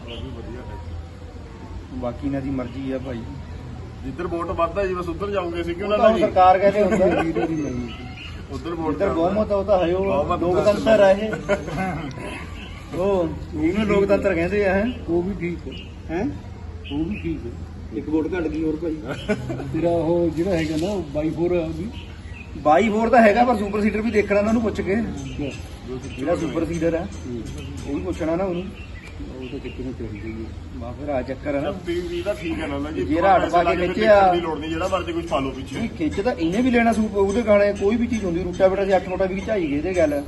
ਉਹ ਵੀ ਵਧੀਆ ਟਰੈਕਟਰ ਬਾਕੀ ਇਹਨਾਂ ਦੀ ਮਰਜ਼ੀ ਆ ਭਾਈ। ਜਿੱਧਰ ਵੋਟ ਵੱਧਦਾ ਜੀ ਬਸ ਉੱਧਰ ਜਾਉਂਗੇ ਸੀ ਕਿ ਉਹ ਉਹਨਾਂ ਤਾਂ ਹੁਣ ਜੀ ਸਰਕਾਰ ਕਹਿੰਦੇ ਹੁੰਦਾ ਉੱਧਰ ਵੋਟ ਇੱਧਰ ਬਹੁਮਤ ਆ, ਉਹ ਤਾਂ ਹੈ ਉਹ। ਲੋਕਤੰਤਰ ਆ ਇਹ। ਉਹ ਇਹਨੂੰ ਲੋਕਤੰਤਰ ਕਹਿੰਦੇ ਆ ਹੈ? ਉਹ ਵੀ ਠੀਕ ਹੈ ਹੈ? ਉਹ ਵੀ ਠੀਕ ਹੈ ਇੱਕ ਵੋਟ ਘਟ ਗਈ ਹੋਰ ਭਾਈ। ਤੇਰਾ ਉਹ ਜਿਹੜਾ ਹੈਗਾ ਨਾ 22 ਆ ਉਹ ਵੀ। 22 ਹੋਰ ਤਾਂ ਹੈਗਾ ਪਰ ਸੁਪਰ ਸੀਡਰ ਵੀ ਦੇਖਣਾ ਉਹਨਾਂ ਨੂੰ ਪੁੱਛ ਕੇ। ਜਿਹੜਾ ਸੁਪਰ ਸੀਡਰ ਆ ਉਹ ਵੀ ਪੁੱਛਣਾ ਨਾ ਉਹਨੂੰ। ਉਹ ਤਾਂ ਕਿਤੇ ਚਾਹੀਦੀ ਹੈ ਬਾ ਫਿਰ ਆ ਚੱਕਰ ਆ ਨਾ। ਵੀ ਵੀ ਦਾ ਠੀਕ ਹੈ ਨਾ ਜੀ ਜੇ ਰਾੜ ਪਾ ਕੇ ਪੈਸੇ ਲੱਗ ਖਿੱਚਿਆ। ਜਾਣ ਦੀ ਲੋੜ ਨਹੀਂ ਜਿਹੜਾ ਮਰਜ਼ੀ ਕੁਝ ਪਾ ਲਓ ਪਿੱਛੇ। ਇਹ ਖਿੱਚ ਤਾਂ ਇਹਨੇ ਵੀ ਲੈਣਾ ਸੂਪ ਉਹਦੇ ਗਾਣੇ ਕੋਈ ਵੀ ਚੀਜ਼ ਹੁੰਦੀ ਰੂਟਾ ਬੇਟਾ ਸੀ 8 ਨੋਟਾ ਵੀ ਝਾਈ ਗਏ ਇਹਦੇ ਗੱਲ।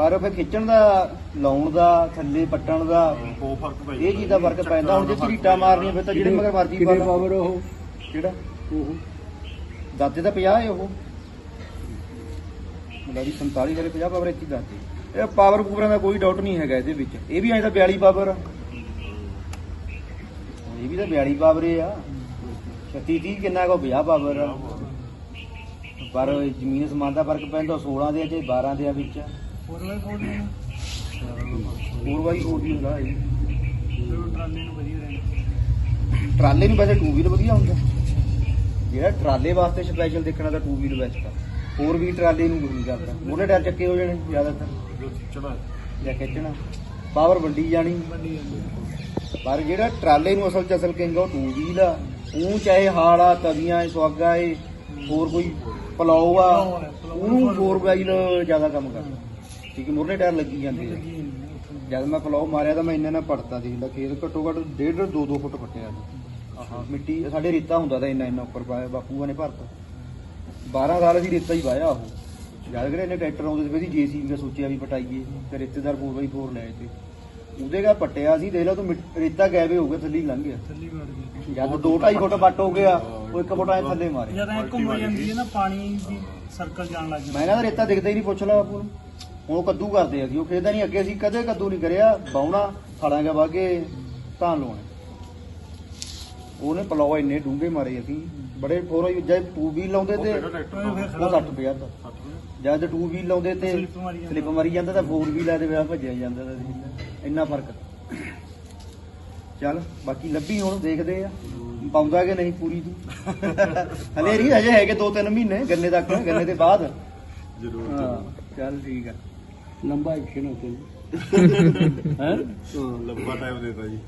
ਪਰ ਫਿਰ ਖਿੱਚਣ ਦਾ ਲਾਉਣ ਦਾ ਥੱਲੇ ਪੱਟਣ ਦਾ ਉਹ ਫ਼ਰਕ ਪੈ ਇਹ ਚੀਜ਼ ਦਾ ਫ਼ਰਕ ਪੈਂਦਾ। ਹੁਣ ਜੇ ਝਰੀਟਾਂ ਮਾਰਨੀਆਂ ਫਿਰ ਤਾਂ ਜਿਹੜੇ ਮਗਰ ਮਰਜ਼ੀ ਕਿੰਨੇ ਪਾਵਰ ਉਹ? ਕਿਹੜਾ? ਉਹ। ਦਾਦੇ ਦਾ 50 ਹੈ ਉਹ। ਮੇਰੀ 47 ਕਰੇ 50 ਪਾਵਰ ਇੱਥੇ ਦਾਦੇ। ਇਹ ਪਾਵਰ ਪੂਰਾ ਦਾ ਕੋਈ ਡਾਊਟ ਨਹੀਂ ਹੈਗਾ ਇਹਦੇ ਵਿੱਚ। ਇਹ ਵੀ ਐਂ ਤਾਂ 42 ਪਾਵਰ ਆ। ਇਹ ਵੀ ਤਾਂ 42 ਪਾਵਰ ਹੀ ਆ। 36 30 ਕਿੰਨਾ ਕੋ 50 ਪਾਵਰ ਆ। ਪਰ ਜ਼ਮੀਨ ਸਮਾਨ ਦਾ ਫ਼ਰਕ ਪੈਂਦਾ 16 ਦੇ ਜੇ 12 ਦੇ ਵਿੱਚ। ਹੋਰ ਟਰਾਲੇ ਨੂੰ ਵੈਸੇ ਟੂ ਵੀਲ ਵਧੀਆ ਹੁੰਦਾ। ਜਿਹੜਾ ਟਰਾਲੇ ਵਾਸਤੇ ਸਪੈਸ਼ਲ ਦੇਖਣਾ ਤਾਂ ਟੂ ਵੀਲ ਬੈਸਟ ਆ। ਹੋਰ ਵੀ ਟਰਾਲੇ ਨੂੰ ਨਹੀਂ ਕਰਦਾ। ਉਹਨੇ ਟਾਇਰ ਚੱਕੇ ਹੋ ਜਾਣੇ ਜ਼ਿਆਦਾਤਰ। ਜੋ ਚੜਾ ਜਾਂ ਖਿੱਚਣਾ। ਪਾਵਰ ਵੱਡੀ ਜਾਣੀ। ਪਰ ਜਿਹੜਾ ਟਰਾਲੇ ਨੂੰ ਅਸਲ ਚ ਅਸਲ ਕਹਿੰਗਾ ਉਹ ਟੂ ਵੀਲ ਆ। ਉਹ ਚਾਹੇ ਹਾਲ ਆ ਤਵੀਆਂ ਏ ਸੁਆਗਾ ਏ ਹੋਰ ਕੋਈ ਪਲਾਓ ਆ ਉਹਨੂੰ ਫੋਰ ਵਾਈਲ ਜ਼ਿਆਦਾ ਕੰਮ ਕਰਦਾ। ਠੀਕ ਹੈ ਮੁਰਨੇ ਟਾਇਰ ਲੱਗੀ ਜਾਂਦੇ ਆ। ਜਦ ਮੈਂ ਪਲਾਓ ਮਾਰਿਆ ਤਾਂ ਮੈਂ ਇੰਨਾ ਨਾ ਪੜਤਾ ਦੇਖ ਲਾ ਖੇਤ ਘੱਟੋ ਘੱਟ 1.5 2 2 ਫੁੱਟ ਫੱਟਿਆ ਸੀ। ਆਹਾ ਮਿੱਟੀ ਸਾਡੇ ਰੇਤਾ ਹੁੰਦਾ ਤਾਂ ਇੰਨਾ ਇੰਨਾ ਉੱਪਰ ਪਾਇਆ ਬਾਪੂਆਂ ਨੇ ਭਰਤਾ। 12 ਸਾਲ ਅਸੀਂ ਰੇਤਾ ਹੀ ਪਾਇਆ ਉਹ। ਜਦ ਕਿਹੜੇ ਇਹਨੇ ਟਰੈਕਟਰ ਆਉਂਦੇ ਸੀ ਵੀ ਜੀਸੀਬੀ ਦਾ ਸੋਚਿਆ ਵੀ ਪਟਾਈਏ ਤੇ ਰੇਤੇਦਾਰ 4x4 ਲਏ ਤੇ। ਉਹਦੇ ਦਾ ਪੱਟਿਆ ਸੀ ਦੇਖ ਲਾ ਤੂੰ ਰੇਤਾ ਗਾਇਬ ਹੋ ਗਿਆ ਥੱਲੇ ਹੀ ਲੰਘ ਗਿਆ। ਥੱਲੀ ਵੜ ਗਈ ਜਦ 2 2.5 ਫੁੱਟ ਵੱਟ ਹੋ ਗਿਆ ਉਹ ਇੱਕ ਫੁੱਟ ਐ ਥੱਲੇ ਮਾਰੇ। ਜਦ ਐ ਘੁੰਮ ਜਾਂਦੀ ਹੈ ਨਾ ਪਾਣੀ ਦੀ ਸਰਕਲ ਜਾਣ ਲੱਗ ਜਾਂਦਾ ਮੈਂ ਕਹਿੰਦਾ ਰੇਤਾ ਦਿਖਦਾ ਹੀ ਨਹੀਂ ਪੁੱਛ ਲਾ ਬਾਪੂ ਨੂੰ। ਹੁਣ ਉਹ ਕੱਦੂ ਕਰਦੇ ਆ ਜੀ ਉਹ ਖੇਦਾ ਨਹੀਂ ਅੱਗੇ ਅਸੀਂ ਕਦੇ ਕੱਦੂ ਨਹੀਂ ਕਰਿਆ ਬਾਉਣਾ ਫੜਾਂਗੇ ਵਾਗੇ ਤਾਂ ਲਾਉਣੇ। ਉਹਨੇ ਪਲਾਵਾ ਇੰਨੇ ਡੂੰਘੇ ਮਾਰੇ ਅਸੀਂ ਬੜੇ ਫੋਰ ਜਦ ਟੂ ਵੀਲ ਲਾਉਂਦੇ ਤੇ ਉਹ ਫਿਰ ਉਹ 60 ਪਿਆ 60 ਜਦ ਟੂ ਵੀਲ ਲਾਉਂਦੇ ਤੇ। ਸਲਿੱਪ ਮਾਰੀ ਜਾਂਦਾ। ਤਾਂ ਫੋਰ ਵੀਲ ਆ ਦੇ ਵਿਆਹ ਭੱਜਿਆ ਜਾਂਦਾ ਤਾਂ। ਇੰਨਾ ਫ਼ਰਕ। ਚੱਲ ਬਾਕੀ ਲੱਭੀ ਹੁਣ ਦੇਖਦੇ ਆ। ਪਾਉਂਦਾ ਕਿ ਨਹੀਂ ਪੂਰੀ ਦੀ? ਹਲੇ ਨਹੀਂ ਅਜੇ ਹੈਗੇ 2-3 ਮਹੀਨੇ ਗੰਨੇ ਤੱਕ ਗੰਨੇ ਦੇ ਬਾਅਦ। ਜ਼ਰੂਰ ਹਾਂ ਚੱਲ ਠੀਕ ਆ। ਲੰਬਾ ਐਕਸ਼ਨ ਹੋ ਤੇ ਹੈ? ਲੰਬਾ ਟਾਈਮ ਦੇਤਾ ਜੀ।